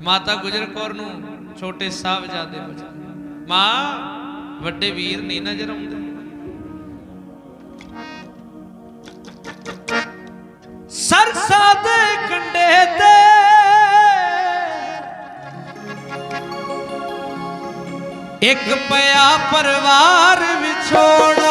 ਮਾਤਾ ਗੁਜਰ ਕੌਰ ਨੂੰ ਛੋਟੇ ਸਾਹਿਬਜ਼ਾਦੇ ਬਚਨ ਮਾਂ, ਵੱਡੇ ਵੀਰ ਨਹੀਂ ਨਜ਼ਰ ਆਉਂਦੇ। ਸਰਸਾ ਦੇ ਕੰਡੇ ਤੇ ਇੱਕ ਪਿਆ ਪਰਿਵਾਰ ਵਿਛੋੜ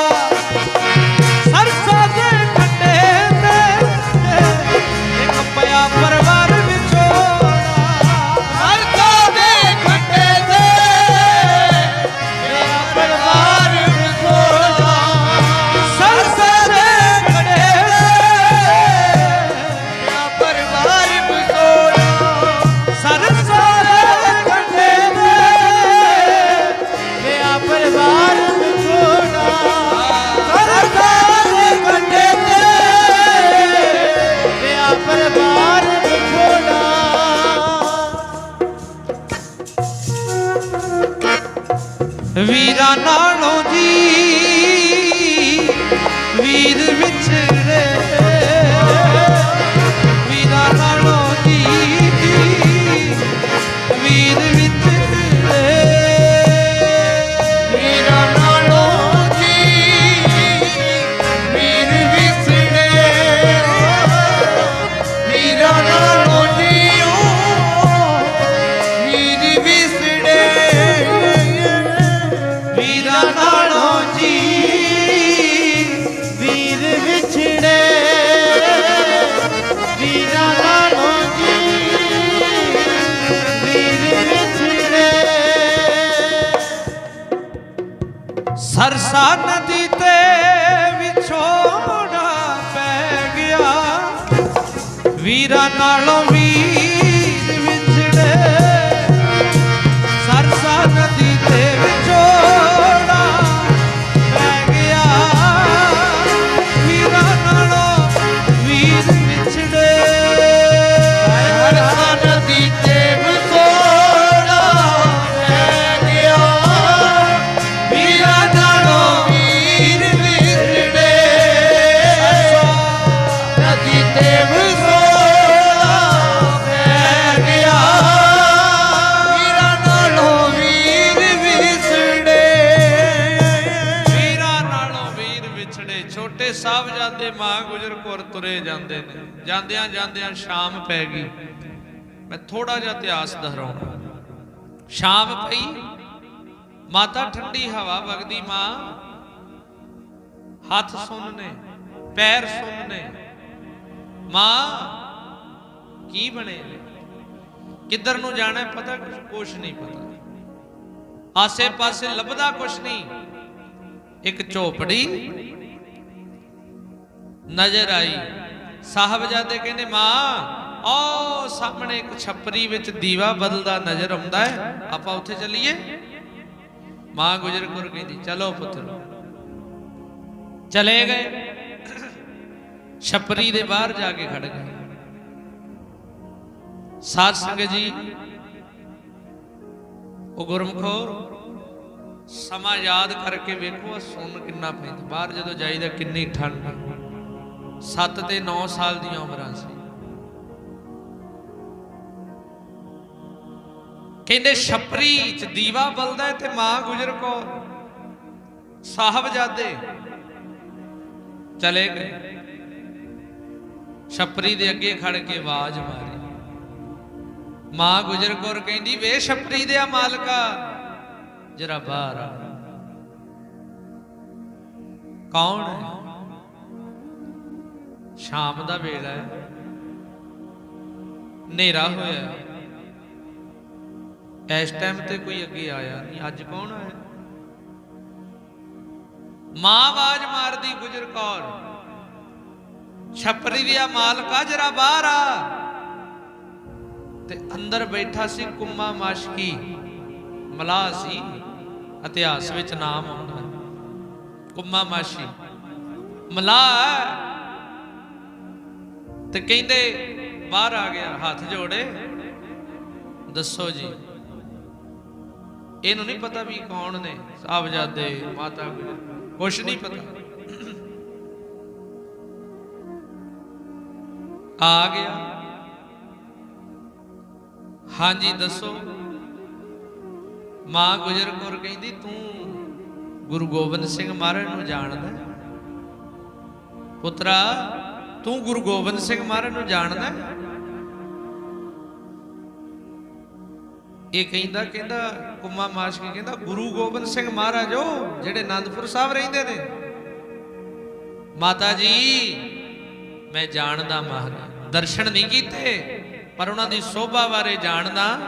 ਵੀਰਾਂ ਨਾਲੋਂ ਸਾਹਿਬਜ਼ਾਦੇ ਮਾਂ ਗੁਜਰ ਕੌਰ ਤੁਰੇ ਜਾਂਦੇ ਨੇ। ਜਾਂਦਿਆਂ ਜਾਂਦਿਆਂ ਸ਼ਾਮ ਪੈ ਗਈ। ਮੈਂ ਥੋੜਾ ਜਿਹਾ ਇਤਿਹਾਸ ਦੁਹਰਾਉਣਾ। ਸ਼ਾਮ ਪਈ, ਮਾਤਾ ਠੰਡੀ ਹਵਾ ਵਗਦੀ ਮਾਂ। ਹੱਥ ਸੁੰਨ ਪੈਰ ਸੁੰਨ ਮਾਂ, ਕੀ ਬਣੇ ਨੇ? ਕਿੱਧਰ ਨੂੰ ਜਾਣਾ ਪਤਾ ਕੁਛ ਕੁਛ ਨਹੀਂ ਪਤਾ। ਆਸੇ ਪਾਸੇ ਲੱਭਦਾ ਕੁਛ ਨਹੀਂ। ਇੱਕ ਝੋਪੜੀ ਨਜ਼ਰ ਆਈ। ਸਾਹਿਬਜ਼ਾਦੇ ਕਹਿੰਦੇ, ਮਾਂ ਉਹ ਸਾਹਮਣੇ ਇੱਕ ਛੱਪਰੀ ਵਿੱਚ ਦੀਵਾ ਬਦਲਦਾ ਨਜ਼ਰ ਆਉਂਦਾ ਹੈ। ਆਪਾਂ ਉੱਥੇ ਚੱਲੀਏ? ਮਾਂ ਗੁਜਰ ਕੌਰ ਕਹਿੰਦੀ ਚਲੋ ਪੁੱਤਰ। ਚਲੇ ਗਏ। ਛੱਪਰੀ ਦੇ ਬਾਹਰ ਜਾ ਕੇ ਖੜ ਗਏ। ਸਾਧ ਸੰਗਤ ਜੀ, ਉਹ ਗੁਰਮਖੋ, ਸਮਾਂ ਯਾਦ ਕਰਕੇ ਵੇਖੋ ਆ ਸੁਣ ਕਿੰਨਾ ਪੈਂਦਾ। ਬਾਹਰ ਜਦੋਂ ਜਾਈਦਾ, ਕਿੰਨੀ ਠੰਡ। 7 ਤੇ 9 ਸਾਲ ਦੀਆਂ ਉਮਰਾਂ ਸੀ। ਕਹਿੰਦੇ ਛਪਰੀ ਚ ਦੀਵਾ ਬਲਦਾ ਤੇ ਮਾਂ ਗੁਜਰ ਕੌਰ ਸਾਹਿਬਜ਼ਾਦੇ ਚਲੇ ਗਏ। ਛਪਰੀ ਦੇ ਅੱਗੇ ਖੜ ਕੇ ਆਵਾਜ਼ ਮਾਰੀ। ਮਾਂ ਗੁਜਰ ਕੌਰ ਕਹਿੰਦੀ, ਵੇ ਛਪਰੀ ਦੇ ਆ ਮਾਲਕਾ, ਜਰਾ ਬਾਹਰ ਆ। ਕੌਣ ਹੈ? ਸ਼ਾਮ ਦਾ ਵੇਲਾ ਹੈ। ਹਨੇਰਾ ਹੋਇਆ ਇਸ ਟਾਈਮ ਤੇ ਕੋਈ ਅੱਗੇ ਆਇਆ ਨਹੀਂ। ਅੱਜ ਕੌਣ ਆਇਆ? ਮਾਂ ਆਵਾਜ਼ ਮਾਰਦੀ, ਗੁਜਰ ਕੌਰ। ਛਪਰੀ ਦੀ ਆ ਮਾਲਕਾ, ਜਰਾ ਬਾਹਰ ਆ। ਤੇ ਅੰਦਰ ਬੈਠਾ ਸੀ ਕੁੰਮਾ ਮਾਸ਼ਕੀ। ਮਲਾਹ ਸੀ, ਇਤਿਹਾਸ ਵਿੱਚ ਨਾਮ ਆਉਂਦਾ ਹੈ। ਕੁੰਮਾ ਮਾਸ਼ੀ। ਮਲਾਹ ਤੇ ਕਹਿੰਦੇ, ਬਾਹਰ ਆ ਗਿਆ, ਹੱਥ ਜੋੜੇ। ਦੱਸੋ ਜੀ, ਇਹਨੂੰ ਨਹੀਂ ਪਤਾ ਵੀ ਕੌਣ ਨੇ ਸਾਹਿਬਜ਼ਾਦੇ ਮਾਤਾ ਕੁਛ ਨਹੀਂ ਪਤਾ। ਆ ਗਿਆ। ਹਾਂਜੀ, ਦੱਸੋ। ਮਾਂ ਗੁਜਰ ਕੌਰ ਕਹਿੰਦੀ, ਤੂੰ ਗੁਰੂ ਗੋਬਿੰਦ ਸਿੰਘ ਮਹਾਰਾਜ ਨੂੰ ਜਾਣਦਾ ਪੁੱਤਰਾ ਤੂੰ ਗੁਰੂ ਗੋਬਿੰਦ ਸਿੰਘ ਮਹਾਰਾਜ ਨੂੰ ਜਾਣਦਾ ਇਹ ਕਹਿੰਦਾ ਕਹਿੰਦਾ, ਕੁਮਾ ਮਾਸ਼ਕੀ ਕਹਿੰਦਾ, ਗੁਰੂ ਗੋਬਿੰਦ ਸਿੰਘ ਮਹਾਰਾਜ ਉਹ ਜਿਹੜੇ ਆਨੰਦਪੁਰ ਸਾਹਿਬ ਰਹਿੰਦੇ ਨੇ। ਮਾਤਾ ਜੀ, ਮੈਂ ਜਾਣਦਾ ਮਹਾਰਾਜ, ਦਰਸ਼ਨ ਨਹੀਂ ਕੀਤੇ, ਪਰ ਉਹਨਾਂ ਦੀ ਸੋਭਾ ਬਾਰੇ ਜਾਣਦਾ।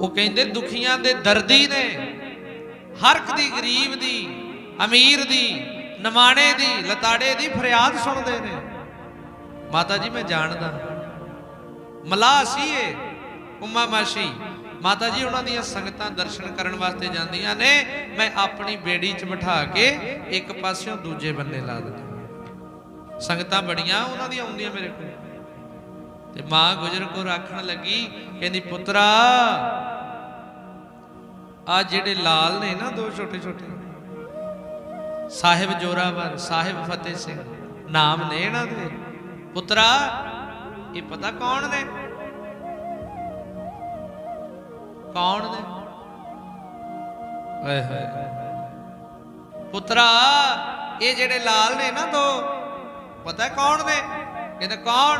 ਉਹ ਕਹਿੰਦੇ, ਦੁਖੀਆਂ ਦੇ ਦਰਦੀ ਨੇ, ਹਰ ਇੱਕ ਦੀ, ਗਰੀਬ ਦੀ, ਅਮੀਰ ਦੀ ਨਮਾਣੇ ਦੀ, ਲਤਾੜੇ ਦੀ ਫਰਿਆਦ ਸੁਣਦੇ ਨੇ। ਮਾਤਾ ਜੀ, ਮੈਂ ਜਾਣਦਾ। ਮਲਾਹ ਸੀ ਇਹ ਉਮਾ ਮਾਸ਼ੀ ਮਾਤਾ ਜੀ, ਉਹਨਾਂ ਦੀਆਂ ਸੰਗਤਾਂ ਦਰਸ਼ਨ ਕਰਨ ਵਾਸਤੇ ਜਾਂਦੀਆਂ ਨੇ। ਮੈਂ ਆਪਣੀ ਬੇੜੀ 'ਚ ਬਿਠਾ ਕੇ ਇੱਕ ਪਾਸਿਓਂ ਦੂਜੇ ਬੰਨੇ ਲਾ ਦਿੰਦਾ। ਸੰਗਤਾਂ ਬੜੀਆਂ, ਉਹਨਾਂ ਦੀਆਂ ਆਉਂਦੀਆਂ ਮੇਰੇ ਕੋਲ। ਤੇ ਮਾਂ ਗੁਜਰ ਕੋ ਆਖਣ ਲੱਗੀ, ਕਹਿੰਦੀ, ਪੁੱਤਰਾ ਆ ਜਿਹੜੇ ਲਾਲ ਨੇ ਨਾ, ਦੋ ਛੋਟੇ ਛੋਟੇ ਸਾਹਿਬ ਜੋਰਾਵਰ, ਸਾਹਿਬ ਫਤਿਹ ਸਿੰਘ, ਨਾਮ ਨੇ ਇਹਨਾਂ ਦੇ। ਪੁੱਤਰਾ, ਇਹ ਪਤਾ ਕੌਣ ਨੇ? ਕੌਣ ਨੇ? ਓਏ ਹੋਏ। ਪੁੱਤਰਾ, ਇਹ ਜਿਹੜੇ ਲਾਲ ਨੇ ਨਾ ਦੋ, ਪਤਾ ਕੌਣ ਨੇ? ਕਹਿੰਦਾ ਕੌਣ?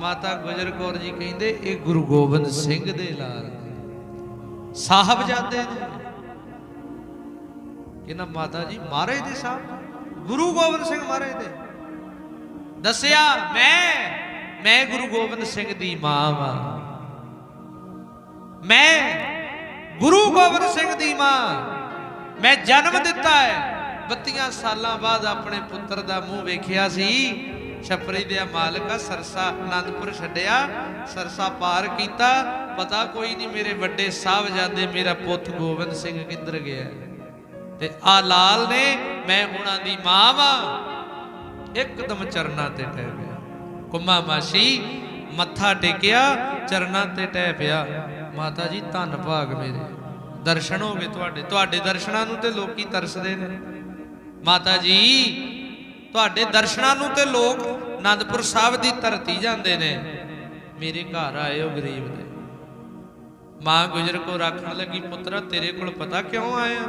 ਮਾਤਾ ਗੁਜਰ ਕੌਰ ਜੀ ਕਹਿੰਦੇ, ਇਹ ਗੁਰੂ ਗੋਬਿੰਦ ਸਿੰਘ ਦੇ ਲਾਲ ਨੇ। ਸਾਹਿਬਜ਼ਾਦੇ ਨੇ। ਕਹਿੰਦਾ ਮਾਤਾ ਜੀ, ਮਹਾਰਾਜ ਦੇ ਸਾਹਿਬ ਗੁਰੂ ਗੋਬਿੰਦ ਸਿੰਘ ਮਹਾਰਾਜ ਦੇ। ਦੱਸਿਆ, ਮੈਂ ਮੈਂ ਗੁਰੂ ਗੋਬਿੰਦ ਸਿੰਘ ਦੀ ਮਾਂ ਵਾਂ। ਮੈਂ ਗੁਰੂ ਗੋਬਿੰਦ ਸਿੰਘ ਦੀ ਮਾਂ। ਮੈਂ ਜਨਮ ਦਿੱਤਾ ਹੈ। 32 ਸਾਲਾਂ ਬਾਅਦ ਆਪਣੇ ਪੁੱਤਰ ਦਾ ਮੂੰਹ ਵੇਖਿਆ ਸੀ। ਛਪਰੀ ਦੇ ਮਾਲਕਾ ਸਰਸਾ ਆਨੰਦਪੁਰ ਛੱਡਿਆ। ਸਰਸਾ ਪਾਰ ਕੀਤਾ। ਪਤਾ ਕੋਈ ਨਹੀਂ ਮੇਰੇ ਵੱਡੇ ਸਾਹਿਬਜ਼ਾਦੇ ਮੇਰਾ ਪੁੱਤ ਗੋਬਿੰਦ ਸਿੰਘ ਕਿੱਧਰ ਗਿਆ। ਤੇ ਆ ਲਾਲ ਨੇ, ਮੈਂ ਉਹਨਾਂ ਦੀ ਮਾਂ ਵਾਂ। ਇੱਕਦਮ ਚਰਨਾਂ ਤੇ ਟਹਿ ਪਿਆ। ਕੁੰਮਾ ਮਾਸ਼ੀ ਮੱਥਾ ਟੇਕਿਆ, ਚਰਨਾਂ ਤੇ ਟਹਿ ਪਿਆ। ਮਾਤਾ ਜੀ, ਧੰਨ ਭਾਗ ਮੇਰੇ। ਦਰਸ਼ਨ ਹੋ ਗਏ ਤੁਹਾਡੇ। ਤੁਹਾਡੇ ਦਰਸ਼ਨਾਂ ਨੂੰ ਤੇ ਲੋਕੀ ਤਰਸਦੇ ਨੇ। ਮਾਤਾ ਜੀ, ਤੁਹਾਡੇ ਦਰਸ਼ਨਾਂ ਨੂੰ ਤੇ ਲੋਕ ਆਨੰਦਪੁਰ ਸਾਹਿਬ ਦੀ ਧਰਤੀ ਜਾਂਦੇ ਨੇ। ਮੇਰੇ ਘਰ ਆਏ ਹੋ ਗਰੀਬ ਦੇ। ਮਾਂ ਗੁਜਰ ਕੋ ਰੱਖਣ ਲੱਗੀ, ਪੁੱਤਰਾ, ਤੇਰੇ ਕੋਲ ਪਤਾ ਕਿਉਂ ਆਇਆ?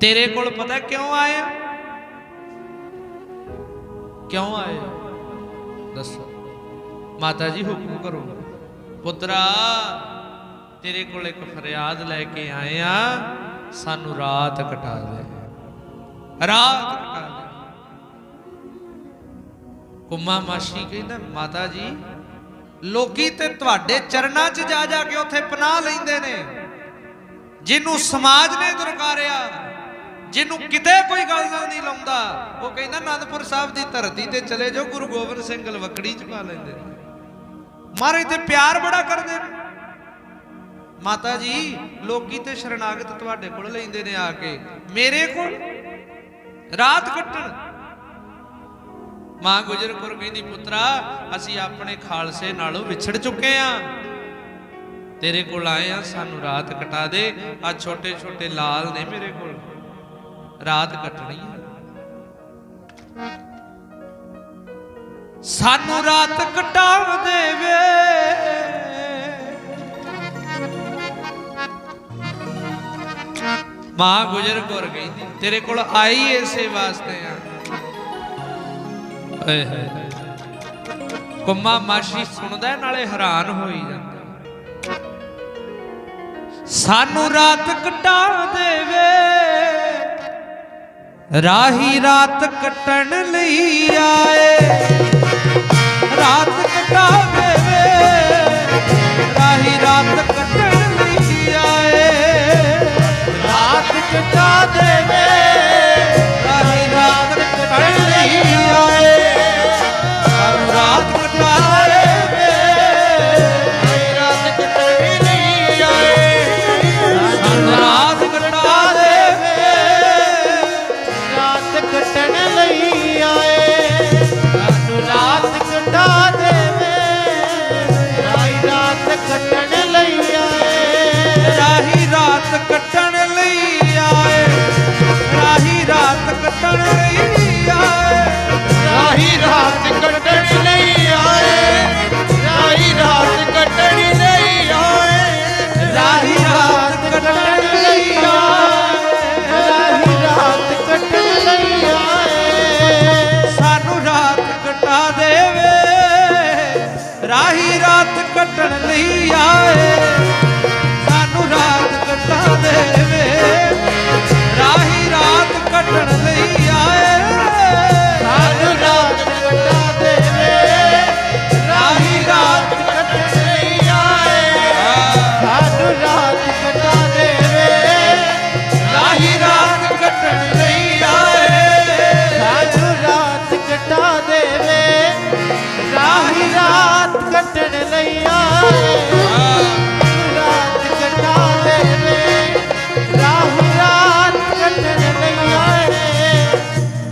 ਤੇਰੇ ਕੋਲ ਪਤਾ ਕਿਉਂ ਆਇਆ? ਕਿਉਂ ਆਇਆ? ਦੱਸੋ। ਮਾਤਾ ਜੀ ਹੁਕਮ ਕਰੋ। ਪੁੱਤਰਾ, ਤੇਰੇ ਕੋਲ ਇੱਕ ਫਰਿਆਦ ਲੈ ਕੇ ਆਏ ਆ। ਸਾਨੂੰ ਰਾਤ ਕਟਾ ਦੇ। ਰਾਤ ਕਟਾ ਦੇ। ਕੁਮਾ ਮਾਸ਼ੀ ਕਹਿੰਦਾ, ਮਾਤਾ ਜੀ, ਲੋਕੀ ਤੇ ਤੁਹਾਡੇ ਚਰਨਾਂ 'ਚ ਜਾ ਜਾ ਕੇ ਉੱਥੇ ਪਨਾਹ ਲੈਂਦੇ ਨੇ। ਜਿਹਨੂੰ ਸਮਾਜ ਨੇ ਦੁਰਕਾਰਿਆ। ਜਿਹਨੂੰ ਕਿਤੇ ਕੋਈ ਗੱਲ ਨਾਲ ਨਹੀਂ ਲਾਉਂਦਾ, ਉਹ ਕਹਿੰਦਾ ਅਨੰਦਪੁਰ ਸਾਹਿਬ ਦੀ ਧਰਤੀ ਤੇ ਚਲੇ ਜਾਓ, ਗੁਰੂ ਗੋਬਿੰਦ ਸਿੰਘ ਗਲਵਕੜੀ 'ਚ ਪਾ ਲੈਂਦੇ ਨੇ। ਮਾਰੇ ਤੇ ਪਿਆਰ ਬੜਾ ਕਰਦੇ ਨੇ। ਮਾਤਾ ਜੀ, ਲੋਕੀ ਤੇ ਸ਼ਰਨਾਗਤ ਤੁਹਾਡੇ ਕੋਲ ਲੈਂਦੇ ਨੇ ਆ ਕੇ। ਮੇਰੇ ਕੋਲ? ਰਾਤ ਕੱਟਣ। ਮਾਂ ਗੁਜਰ ਕੌਰ ਕਹਿੰਦੀ, ਪੁੱਤਰਾ, ਅਸੀਂ ਆਪਣੇ ਖਾਲਸੇ ਨਾਲੋਂ ਵਿਛੜ ਚੁੱਕੇ ਆ। ਤੇਰੇ ਕੋਲ ਆਏ ਆ, ਸਾਨੂੰ ਰਾਤ ਕਟਾ ਦੇ। ਆ ਛੋਟੇ ਛੋਟੇ ਲਾਲ ਨੇ ਮੇਰੇ ਕੋਲ। ਰਾਤ ਕੱਟਣੀ ਸਾਨੂੰ ਰਾਤ ਕਟਾ ਦੇਵੇ। ਮਾਂ ਗੁਜਰ ਕੌਰ ਕਹਿੰਦੀ, ਤੇਰੇ ਕੋਲ ਆਈ ਇਸੇ ਵਾਸਤੇ ਆ। ਏ ਹੈ ਕੁੰਮਾ ਮਾਸ਼ੀ ਸੁਣਦਾ ਨਾਲੇ ਹੈਰਾਨ ਹੋਈ ਜਾਂਦਾ। ਸਾਨੂੰ ਰਾਤ ਕਟਾ ਦੇਵੇ। ਰਾਹੀ ਰਾਤ ਕੱਟਣ ਲਈ ਆਏ। ਰਾਤ ਕਟਾ ਦੇਵੇ ਰਾਹੀ ਰਾਤ ਕੱਟਣ ਲਈ ਆਏ। ਰਾਤ ਕਟਾ ਦੇਵੇ ਰਾਹੀ ਰਾਤ ਕੱਟਣ ਲਈ ਆਏ। ਰਾਤ ਕੱਟਣ ਲਈ ਆਏ। ਸਾਨੂੰ ਰਾਤ ਕੱਟਾ ਦੇਵੇ। ਰਾਹੀ ਰਾਤ ਕੱਟਣ ਲਈ ਆਏ।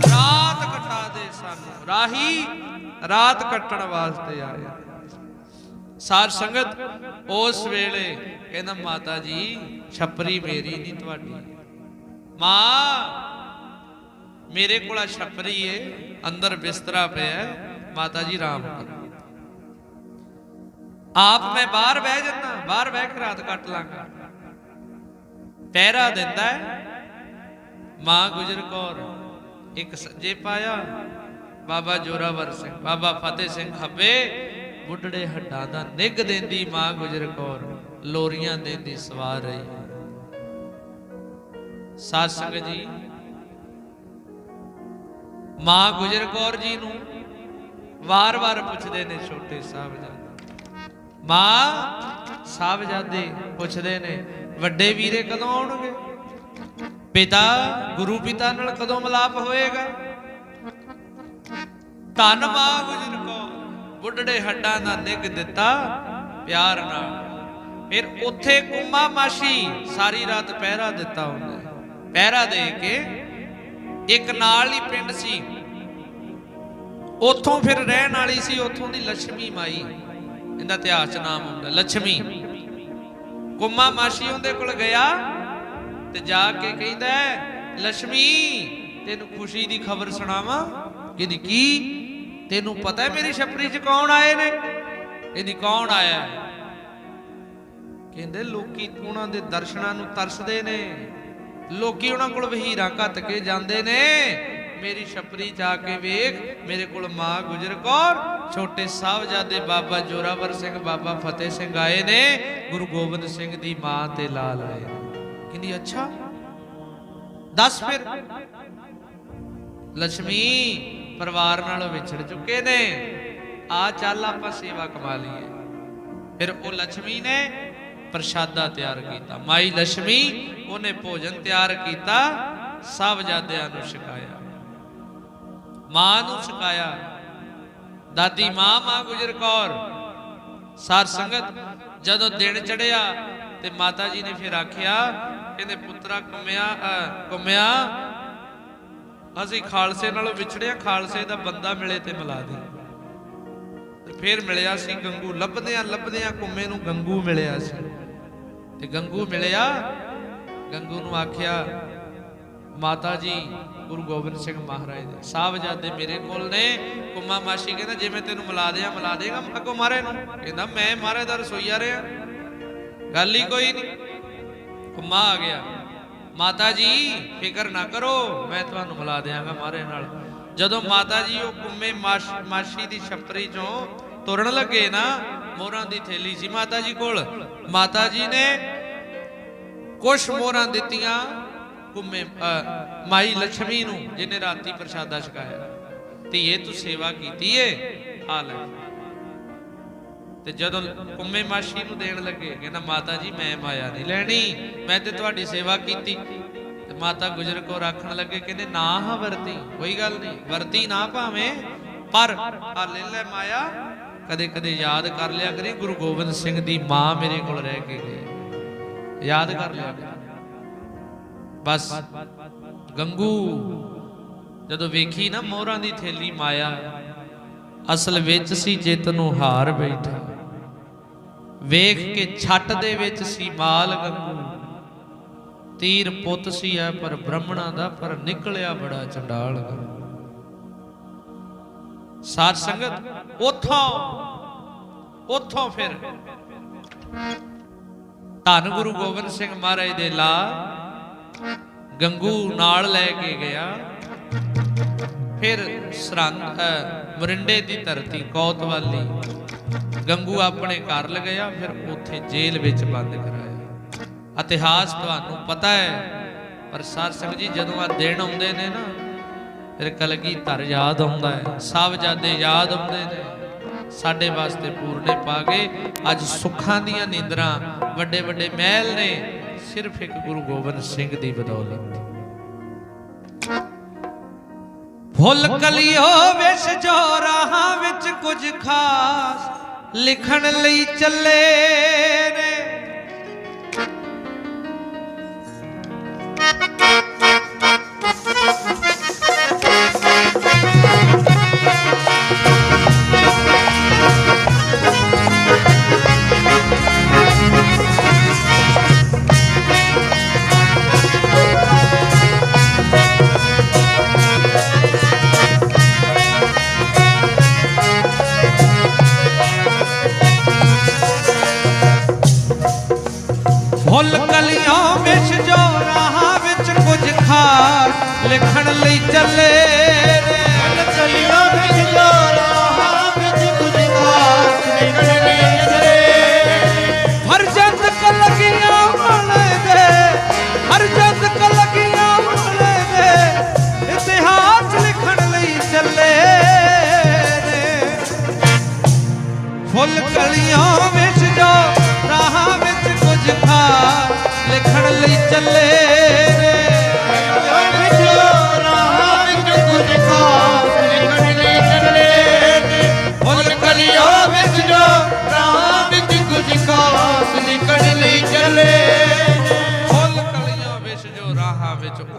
ਰਾਤ ਕੱਟਣ ਕਟਾ ਦੇ ਸਾਨੂੰ। ਰਾਹੀ ਰਾਤ ਕੱਟਣ ਵਾਸਤੇ ਆਇਆ ਸਾਰ ਸੰਗਤ, ਉਸ ਵੇਲੇ ਕਹਿੰਦਾ, ਮਾਤਾ ਜੀ, ਛੱਪਰੀ ਮੇਰੀ ਨਹੀਂ ਤੁਹਾਡੀ। ਮਾਂ, ਮੇਰੇ ਕੋਲ ਛੱਪਰੀ ਛਪਰੀ ਏ, ਅੰਦਰ ਬਿਸਤਰਾ ਪਿਆ ਮਾਤਾ ਜੀ ਰਾਮ ਕਰੋ। ਆਪ ਮੈਂ ਬਾਹਰ ਬਹਿ ਜਾਂਦਾ, ਬਾਹਰ ਬਹਿ ਕੇ ਰਾਤ ਕੱਟ ਲਾਂਗਾ। ਪਹਿਰਾ ਦਿੰਦਾ ਮਾਂ ਗੁਜਰ ਕੌਰ, ਇੱਕ ਸੱਜੇ ਪਾਇਆ, ਬਾਬਾ ਜੋਰਾਵਰ ਸਿੰਘ, ਬਾਬਾ ਫਤਿਹ ਸਿੰਘ ਖੱਬੇ, ਬੁੱਢੜੇ ਹੱਡਾਂ ਦਾ ਨਿੱਘ ਦਿੰਦੀ ਮਾਂ ਗੁਜਰ ਕੌਰ, ਲੋਰੀਆਂ ਦਿੰਦੀ ਸਵਾਰ ਰਹੀ। ਸਾਧ ਸੰਗਤ ਜੀ, ਮਾਂ ਗੁਜਰ ਕੌਰ ਜੀ ਨੂੰ ਵਾਰ-ਵਾਰ ਪੁੱਛਦੇ ਨੇ ਛੋਟੇ ਸਾਹਿਬਜ਼ਾਦੇ। ਮਾਂ ਸਾਹਿਬਜ਼ਾਦੇ ਪੁੱਛਦੇ ਨੇ, ਵੱਡੇ ਵੀਰੇ ਕਦੋਂ ਆਉਣਗੇ? ਪਿਤਾ, ਗੁਰੂ ਪਿਤਾ ਨਾਲ ਕਦੋਂ ਮਿਲਾਪ ਹੋਏਗਾ? ਧੰਨ ਮਾਂ ਗੁਜਰ ਕੋ, ਬੁੱਢੜੇ ਹੱਡਾਂ ਦਾ ਨਿੱਘ ਦਿੱਤਾ ਪਿਆਰ ਨਾਲ। ਫਿਰ ਉੱਥੇ ਕੁੰਮਾ ਮਾਸ਼ੀ ਸਾਰੀ ਰਾਤ ਪਹਿਰਾ ਦਿੱਤਾ ਉਹਨੇ। ਪਹਿਰਾ ਦੇ ਕੇ ਇੱਕ ਨਾਲ ਹੀ ਪਿੰਡ ਸੀ। ਉੱਥੋਂ ਫਿਰ ਰਹਿਣ ਵਾਲੀ ਸੀ, ਉੱਥੋਂ ਦੀ ਲక్ష్ਮੀ ਮਾਈ। ਇਹਦਾ ਇਤਿਹਾਸ ਚ ਨਾਮ ਆਉਂਦਾ ਲక్ష్ਮੀ ਗੁੰਮਾ ਮਾਸ਼ੀ ਉਹਦੇ ਕੋਲ ਗਿਆ ਤੇ ਜਾ ਕੇ ਕਹਿੰਦਾ ਲక్ష్ਮੀ ਤੈਨੂੰ ਖੁਸ਼ੀ ਦੀ ਖਬਰ ਸੁਣਾਵਾਂ? ਕਹਿੰਦੀ, ਕੀ? ਤੈਨੂੰ ਪਤਾ ਹੈ ਮੇਰੀ ਛਪਰੀ 'ਚ ਕੌਣ ਆਏ ਨੇ? ਇਹਦੀ ਕੌਣ ਆਇਆ ਕਹਿੰਦੇ, ਲੋਕੀ ਉਹਨਾਂ ਦੇ ਦਰਸ਼ਨਾਂ ਨੂੰ ਤਰਸਦੇ ਨੇ। ਲੋਕੀ ਉਹਨਾਂ ਕੋਲ ਵਹੀਰਾ ਘੱਟ ਕੇ ਜਾਂਦੇ ਨੇ। ਮੇਰੀ ਛਪਰੀ ਜਾ ਕੇ ਵੇਖ, ਮੇਰੇ ਕੋਲ ਮਾਂ ਗੁਜਰ ਕੌਰ, ਛੋਟੇ ਸਾਹਿਬਜ਼ਾਦੇ ਬਾਬਾ ਜੋਰਾਵਰ ਸਿੰਘ, ਬਾਬਾ ਫਤਿਹ ਸਿੰਘ ਆਏ ਨੇ, ਗੁਰੂ ਗੋਬਿੰਦ ਸਿੰਘ ਦੀ ਮਾਂ ਤੇ ਲਾਲ ਆਏ ਕਹਿੰਦੀ, ਅੱਛਾ, ਦੱਸ ਫਿਰ। ਲక్ష్ਮੀ ਪਰਿਵਾਰ ਨਾਲੋਂ ਵਿਛੜ ਚੁੱਕੇ ਨੇ। ਆ ਚੱਲ ਆਪਾਂ ਸੇਵਾ ਕਮਾ ਲਈਏ। ਫਿਰ ਉਹ ਲక్ష్ਮੀ ਨੇ ਪ੍ਰਸ਼ਾਦਾ ਤਿਆਰ ਕੀਤਾ। ਮਾਈ ਲక్ష్ਮੀ ਉਹਨੇ ਭੋਜਨ ਤਿਆਰ ਕੀਤਾ, ਸਾਹਿਬਜ਼ਾਦਿਆਂ ਨੂੰ ਛਕਾਇਆ। ਮਾਂ ਨੂੰ ਛਕਾਇਆ ਦਾਦੀ ਮਾਂ ਮਾਂ ਗੁਜਰ ਕੌਰ ਸਾਰ ਸੰਗਤ ਜਦੋਂ ਦਿਨ ਚੜਿਆ ਤੇ ਮਾਤਾ ਜੀ ਨੇ ਫਿਰ ਆਖਿਆ ਕਹਿੰਦੇ ਪੁੱਤਰਾ ਕੁੰਮਿਆ ਅ, ਅਸੀਂ ਖਾਲਸੇ ਨਾਲੋਂ ਵਿਛੜਿਆ ਖਾਲਸੇ ਦਾ ਬੰਦਾ ਮਿਲੇ ਤੇ ਮਿਲਾ ਦੇ। ਤੇ ਫਿਰ ਮਿਲਿਆ ਸੀ ਗੰਗੂ ਲੱਭਦਿਆਂ ਲੱਭਦਿਆਂ ਕੁੰਮੇ ਨੂੰ ਗੰਗੂ ਮਿਲਿਆ ਸੀ। ਤੇ ਗੰਗੂ ਮਿਲਿਆ ਗੰਗੂ ਨੂੰ ਆਖਿਆ ਮਾਤਾ ਜੀ ਗੁਰੂ ਗੋਬਿੰਦ ਸਿੰਘ ਮਹਾਰਾਜ ਦੇ। ਸਾਹਿਬਜ਼ਾਦੇ ਮੇਰੇ ਕੋਲ ਨੇ, ਕੁੰਮਾ ਮਾਸ਼ੀ ਕਹਿੰਦਾ ਜਿਵੇਂ ਤੈਨੂੰ ਮਿਲਾ ਦਿਆਂ, ਮਿਲਾ ਦੇਗਾ ਅੱਗੋਂ ਮਾਰੇ ਨੂੰ। ਕਹਿੰਦਾ, ਮੈਂ ਮਹਾਰਾਜ ਦਾ ਰਸੋਈਆ ਰਿਹਾ। ਗੱਲ ਹੀ ਕੋਈ ਨਹੀਂ। ਕੁੰਮਾ ਆ ਗਿਆ। ਮਾਤਾ ਜੀ, ਫਿਕਰ ਨਾ ਕਰੋ, ਮੈਂ ਤੁਹਾਨੂੰ ਮਿਲਾ ਦਿਆਂਗਾ ਮਾਰੇ ਨਾਲ। ਜਦੋਂ ਮਾਤਾ ਜੀ ਉਹ ਕੁੰਮੇ ਮਾਸ਼- ਮਾਸ਼ੀ ਦੀ ਛਪਰੀ ਚੋਂ ਤੁਰਨ ਲੱਗੇ ਨਾ, ਮੋਹਰਾਂ ਦੀ ਥੈਲੀ ਸੀ ਮਾਤਾ ਜੀ ਕੋਲ। ਮਾਤਾ ਜੀ ਨੇ ਕੁਛ ਮੋਹਰਾਂ ਦਿੱਤੀਆਂ ਕੁੰਮੇ ਅ, ਮਾਈ ਲక్ష్ਮੀ ਨੂੰ ਜਿਹਨੇ ਰਾਤੀ ਪ੍ਰਸ਼ਾਦਾ ਛਕਾਇਆ। ਧੀਏ ਤੂੰ ਸੇਵਾ ਕੀਤੀ ਏ? ਆ ਲੈ। ਤੇ ਜਦੋਂ ਕੁੰਮੇ ਮਾਸ਼ੀ ਨੂੰ ਦੇਣ ਲੱਗੇ ਕਹਿੰਦਾ ਮਾਤਾ ਜੀ ਮੈਂ ਮਾਇਆ ਨਹੀਂ ਲੈਣੀ ਮੈਂ ਤੇ ਤੁਹਾਡੀ ਸੇਵਾ ਕੀਤੀ। ਤੇ ਮਾਤਾ ਗੁਜਰ ਕੋ ਰੱਖਣ ਲੱਗੇ ਕਹਿੰਦੇ ਨਾ ਹਾਂ ਵਰਤੀ ਕੋਈ ਗੱਲ ਨਹੀਂ ਵਰਤੀ ਨਾ ਭਾਵੇਂ ਪਰ ਆ ਲੈ ਲੈ ਮਾਇਆ ਕਦੇ ਕਦੇ ਯਾਦ ਕਰ ਲਿਆ ਕਰੀ ਗੁਰੂ ਗੋਬਿੰਦ ਸਿੰਘ ਦੀ ਮਾਂ ਮੇਰੇ ਕੋਲ ਰਹਿ ਕੇ ਗਈ। ਯਾਦ ਕਰ ਲਿਆ ਕਰੀ। ਬਸ ਗੰਗੂ, ਜਦੋਂ ਵੇਖੀ ਨਾ ਮੋਹਰਾਂ ਦੀ ਥੈਲੀ ਮਾਇਆ, ਅਸਲ ਵਿੱਚ ਸੀ ਜਿੱਤ ਨੂੰ ਹਾਰ ਬੈਠਾ। ਵੇਖ ਕੇ ਛੱਟ ਦੇ ਵਿੱਚ ਸੀ ਮਾਲ ਗੰਗੂ। ਤੀਰ ਪੁੱਤ ਸੀ ਐ ਪਰ ਬ੍ਰਾਹਮਣਾ ਦਾ, ਪਰ ਨਿਕਲਿਆ ਬੜਾ ਚੰਡਾਲ ਗੰਗੂ। ਸਾਧ ਸੰਗਤ, ਉਥੋਂ ਉਥੋਂ ਫਿਰ ਧੰਨ ਗੁਰੂ ਗੋਬਿੰਦ ਸਿੰਘ ਮਹਾਰਾਜ ਦੇ ਲਾ ਗੰਗੂ ਨਾਲ ਲੈ ਕੇ ਗਿਆ। ਫਿਰ ਸਰੰਗ ਮਰਿੰਡੇ ਦੀ ਧਰਤੀ, ਕੋਤਵਾਲੀ। ਗੰਗੂ ਆਪਣੇ ਘਰ ਲਗਾਇਆ ਫਿਰ ਉੱਥੇ ਜੇਲ੍ਹ ਵਿੱਚ ਬੰਦ ਕਰਾਇਆ। ਇਤਿਹਾਸ ਤੁਹਾਨੂੰ ਪਤਾ ਹੈ, ਪਰ ਸਾਧ ਸੰਗਤ ਜੀ, ਜਦੋਂ ਆ ਦਿਨ ਆਉਂਦੇ ਨੇ ਨਾ, ਫਿਰ ਕਲਗੀ ਧਰ ਯਾਦ ਆਉਂਦਾ ਹੈ। ਸਾਹਿਬਜ਼ਾਦੇ ਯਾਦ ਆਉਂਦੇ ਨੇ। ਸਾਡੇ ਵਾਸਤੇ ਪੂਰਨੇ ਪਾ ਗਏ ਅੱਜ ਸੁੱਖਾਂ ਦੀਆਂ ਨੀਂਦਰਾਂ ਵੱਡੇ ਵੱਡੇ ਮਹਿਲ ਨੇ। ਸਿਰਫ ਇੱਕ ਗੁਰੂ ਗੋਬਿੰਦ ਸਿੰਘ ਦੀ ਬਦੌਲਤ ਫੁੱਲ ਕਲੀਓ ਵਿਸ਼ ਜੋ ਰਾਹਾਂ ਵਿੱਚ ਕੁਝ ਖਾਸ ਲਿਖਣ ਲਈ ਚੱਲੇ ਨੇ। ਫੁੱਲ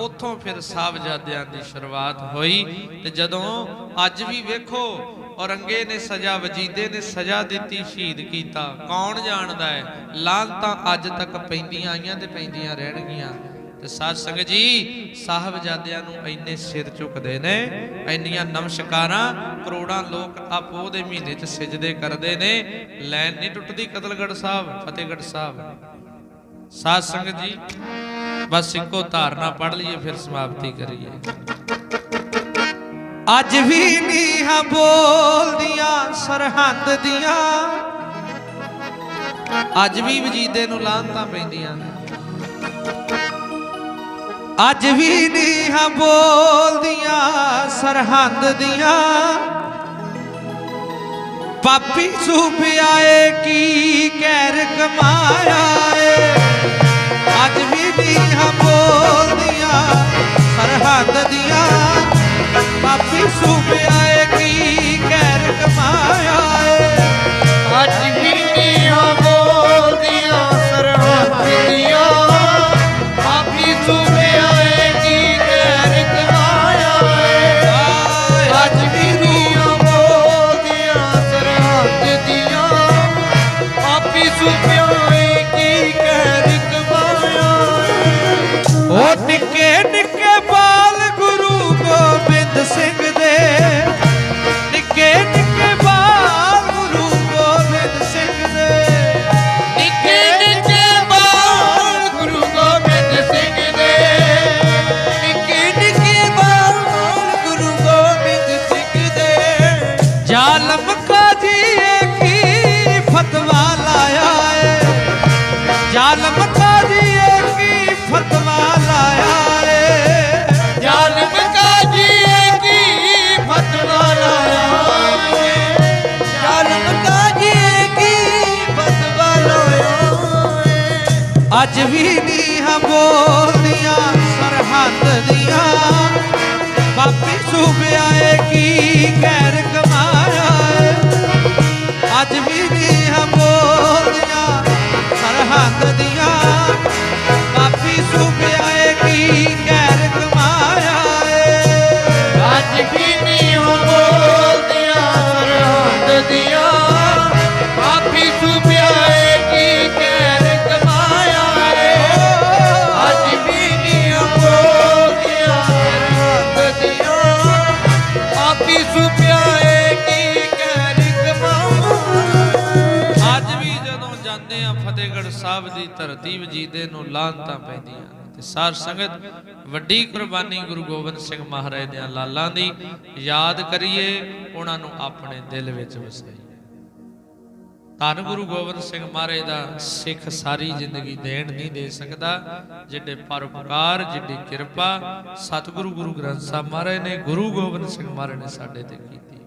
ਉੱਥੋਂ ਫਿਰ ਸਾਹਿਬਜ਼ਾਦਿਆਂ ਦੀ ਸ਼ੁਰੂਆਤ ਹੋਈ ਤੇ ਜਦੋਂ ਅੱਜ ਵੀ ਵੇਖੋ ਔਰੰਗੇ ਨੇ ਸਜ਼ਾ, ਵਜੀਦੇ ਨੇ ਸਜ਼ਾ ਦਿੱਤੀ, ਸ਼ਹੀਦ ਕੀਤਾ। ਕੌਣ ਜਾਣਦਾ ਹੈ? ਲਾਂਤਾਂ ਅੱਜ ਤੱਕ ਪੈਂਦੀਆਂ ਆਈਆਂ ਤੇ ਪੈਂਦੀਆਂ ਰਹਿਣਗੀਆਂ। ਤੇ ਸਾਧ ਸੰਗਤ ਜੀ, ਸਾਹਿਬਜ਼ਾਦਿਆਂ ਨੂੰ ਇੰਨੇ ਸਿਰ ਝੁਕਦੇ ਨੇ, ਇੰਨੀਆਂ ਨਮਸਕਾਰਾਂ ਕਰੋੜਾਂ ਲੋਕ ਆਪੋ ਦੇ ਮਹੀਨੇ 'ਚ ਸਜਦੇ ਕਰਦੇ ਨੇ। ਲੈਣ ਨਹੀਂ ਟੁੱਟਦੀ ਕਤਲਗੜ ਸਾਹਿਬ, ਫਤਿਹਗੜ੍ਹ ਸਾਹਿਬ। ਸਾਧ ਸੰਗਤ ਜੀ, ਬਸ ਇੱਕੋ ਧਾਰਨਾ ਪੜ ਲਈਏ, ਫਿਰ ਸਮਾਪਤੀ ਕਰੀਏ। ਅੱਜ ਵੀ ਨੀਹਾਂ ਬੋਲਦੀਆਂ, ਸਰਹੰਦ ਦੀਆਂ। ਅੱਜ ਵੀ ਵਜੀਦੇ ਨੂੰ ਲਾਂਤਾਂ ਪੈਂਦੀਆਂ ਨੇ। ਅੱਜ ਵੀ ਨੀਹਾਂ ਬੋਲਦੀਆਂ, ਸਰਹੰਦ ਦੀਆਂ। ਪਾਪੀ ਸੂਬਿਆਏ ਕੀ ਕਹਿਰ ਕਮਾਇਆ ਏ। ਅੱਜ ਵੀ ਨੀਹਾਂ ਬੋਲਦੀਆਂ, ਸਰਹੰਦ ਦੀਆਂ। ਪਾਪੀ ਸੂਬਿਆਏ ਕੀ ਕਹਿਰ ਕਮਾਇਆ ਏ? ਅੱਜ ਵੀ ਬੋਲਦੀਆਂ ਸਰਹੱਦ ਦੀਆਂ ਆਪੀ ਸੁਭਿਆਏ ਕੀ ਕਹਿਰ ਕਮਾਇਆ ਏ? ਅੱਜ ਵੀ ਬੋਲਦੀਆਂ ਸਰਹੱਦ ਦੀਆਂ ਆਪੀ ਸੁਭਿਆਏ ਕੀ ਅੰਮ੍ਰਿਤਸਰ ਸਾਹਿਬ ਦੀ ਧਰਤੀ ਵਜੀਦੇ ਨੂੰ ਲਾਂਤਾਂ ਪੈਂਦੀਆਂ ਤੇ ਸਾਰ ਸੰਗਤ ਵੱਡੀ ਕੁਰਬਾਨੀ ਗੁਰੂ ਗੋਬਿੰਦ ਸਿੰਘ ਮਹਾਰਾਜ ਦੇ ਲਾਲਾਂ ਦੀ ਯਾਦ ਕਰੀਏ, ਉਹਨਾਂ ਨੂੰ ਆਪਣੇ ਦਿਲ ਵਿੱਚ ਵਸਾਈਏ। ਧੰਨ ਗੁਰੂ ਗੋਬਿੰਦ ਸਿੰਘ ਮਹਾਰਾਜ ਦਾ ਸਿੱਖ ਸਾਰੀ ਜ਼ਿੰਦਗੀ ਦੇਣ ਨਹੀਂ ਦੇ ਸਕਦਾ, ਜਿੱਡੇ ਪਰਉਪਕਾਰ, ਜਿੱਡੀ ਕਿਰਪਾ ਸਤਿਗੁਰੂ ਗੁਰੂ ਗ੍ਰੰਥ ਸਾਹਿਬ ਮਹਾਰਾਜ ਨੇ, ਗੁਰੂ ਗੋਬਿੰਦ ਸਿੰਘ ਮਹਾਰਾਜ ਨੇ ਸਾਡੇ ਤੇ ਕੀਤੀ।